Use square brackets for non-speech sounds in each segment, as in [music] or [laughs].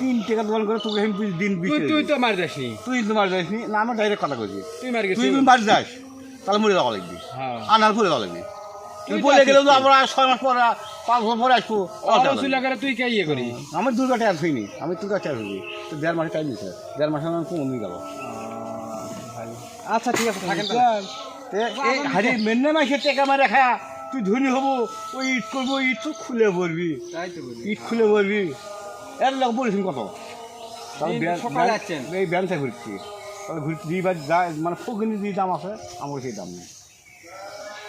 তিন টাকা দোকান করে তোকে আমি দিন তুই তুই তো মার যাসনি। তুই তো মার যাসনি। না আমার ডাইরেক্ট কথা কইছি। তুই মার তুই মার যাস তাহলে মরে যাওয়া লাগবি। হ্যাঁ। আর পরে যাওয়া লাগবি। বলে গেলেও তো আমরা ছয় মাস পরে পাঁচ বছর পরে আসব। তুই কে ইয়ে করি আমি দুর্গা টায়ার হইনি। আমি দুর্গা টায়ার হইনি। তো দেড় মাসে টাইম দিচ্ছে দেড় মাসে আমি কমে গেল আচ্ছা ঠিক আছে থাকেন। এই হারি মেনে মাসে টেকা মারে খা তুই ধনী হব ওই ইট করব ইট তো খুলে পড়বি ইট খুলে পড়বি এর লোক বলেছেন কত। এই ব্যাংকে ঘুরছি। ঘুরছি দিবার যায় মানে ফকিনি যে দাম আছে আমার সেই দাম নেই।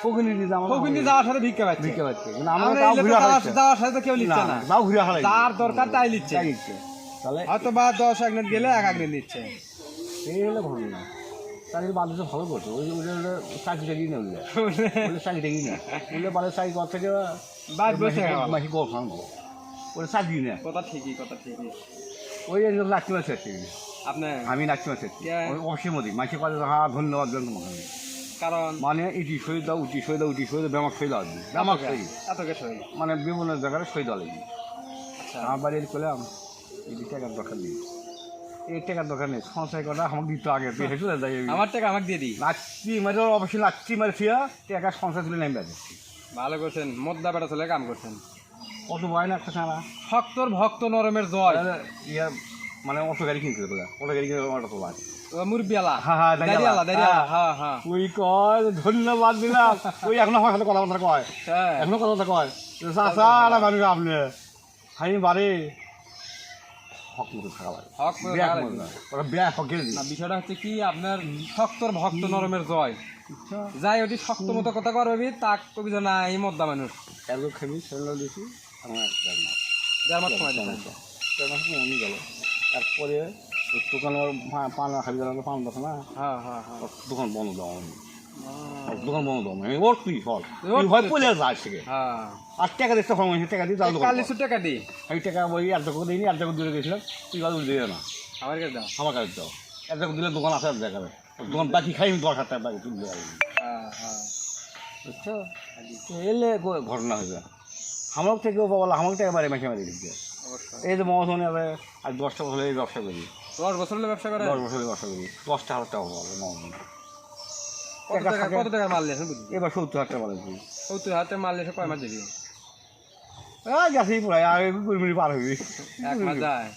ফকিনি যে দাম আছে যাওয়ার সাথে ভিক্ষা পাচ্ছে। বিকে পাচ্ছে। কিন্তু আমরা আমরা তাও ঘুরে যাওয়ার- সাথে কেউ নিচ্ছে না। তাও ঘুরে হারাই যার দরকার তাই নিচ্ছে তাই নিচ্ছে। তাহলে হয়তো বা দশ এক মিনিট গেলে এক এক দিন নিচ্ছে। এই হলে ভালো না। ভালো করতো ওই যে ওটা ওটা চাকরি টাকি [laughs] টাকি থেকে বাদ বসে মাসি গল্প খাব? ওটা চাকরি না। কথা ঠিকই কথা ঠিকই। ওই একজন লাঠি মাছ আছে আপনি? আমি কে? ওই অবশ্যই মধ্যে মাসে করে হ্যাঁ ধন্যবাদ দেন তোমাকে কারণ? মানে ইটি সই দাও উটি সই দাও উটি সই দাও ব্যামাক সই দাও ব্যামাক সই এত কিছু মানে বিভিন্ন জায়গায় সই দাও লাগবে। আচ্ছা। আমার বাড়ির করলাম এই টাকার দরকার নেই। এই টাকার দরকার নেই। সঞ্চয় করা আমাকে দিতে আগে। তুই হেঁটে যাই আমার টাকা আমাকে দিয়ে দিই। লাচ্ছি মানে অবশ্যই লাচ্ছি মানে ফিয়া টাকা সঞ্চয় তুলে নেমে যাচ্ছে ভালো করছেন মদ্দা বেটা চলে কাম করছেন। কত ভয় না একটা ছাড়া ভক্তর ভক্ত নরমের জয়। ইয়া মানে অটো গাড়ি কিনতে বলে অটো গাড়ি কিনে অটো পাওয়া মুরবিয়ালা হ্যাঁ, হ্যাঁ, দাঁড়িয়ালা। দাঁড়িয়ালা দাঁড়িয়ালা হ্যাঁ। কয় ধন্যবাদ দিলাম। ওই এখনও আমার সাথে কথা কথা কয় এখনও কথা কথা কয় চাষা মানুষ আপনি। আমি বাড়ি। হক মতো থাকা লাগে হক মতো ব্যাগ থাকা মতো লাগে। না। ওরা ব্যাগ হক না বিষয়টা হচ্ছে কি আপনার ভক্তর ভক্ত নরমের জয়। যাই ওটি শক্ত মতো কথা করবি তাক কবি যে না এই মদ্দা মানুষ খাবি সেগুলো আমার দেড় মাস। দেড় মাস সময় দেড় মাস কমে গেল। তারপরে ওই পান খাবি গেল পান দোকান না? হ্যাঁ হ্যাঁ হ্যাঁ। দোকান বন্ধ দাও আমি দোকান বন্ধ দাও আমি ওর তুই ফল তুই ভয় পড়ে যায় থেকে হ্যাঁ। আর টাকা দিতে ফল টাকা দিয়ে তার দোকান কালিশু টাকা দি আমি টাকা ওই এক টাকা দিইনি এক টাকা দূরে গেছিলাম। তুই কাজ দিলে না। আমার কাছে দাও। আমার কাছে দাও। টাকা দিলে দোকান আছে এক জায়গায় দোকান বাকি খাই আমি দশ হাজার টাকা বাকি তুলতে হ্যাঁ হ্যাঁ। বুঝছ? এলে ঘটনা হয়ে যায়। আমার থেকেও বলা আমার টাকা বাড়ি মাসে মারি দিচ্ছে এই যে মহাজনে আজ দশটা বছর এই ব্যবসা করি। দশ বছর হলে ব্যবসা করে দশ বছরের ব্যবসা করি। দশটা হাজার টাকা বলে মহাজন। কত টাকা কত টাকার মাল এবার সত্তর হাজার টাকা বলেছি সত্তর হাতে মাল নিয়েছে কয় মাস দিবি গেছেই প্রায় আর কুড়ি মিনিট পার হবি এক মাস যায়।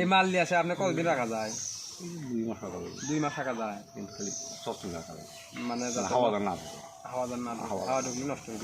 এই মাল নিয়ে আসে আপনি কতদিন রাখা যায়? দুই মাস টাকা হবি দুই মাস রাখা যায়। কিন্তু খালি সত্তর টাকা। হবে মানে হাওয়া না থাকে। হাওয়া দান না হাওয়া। ঢুকলে নষ্ট হয়ে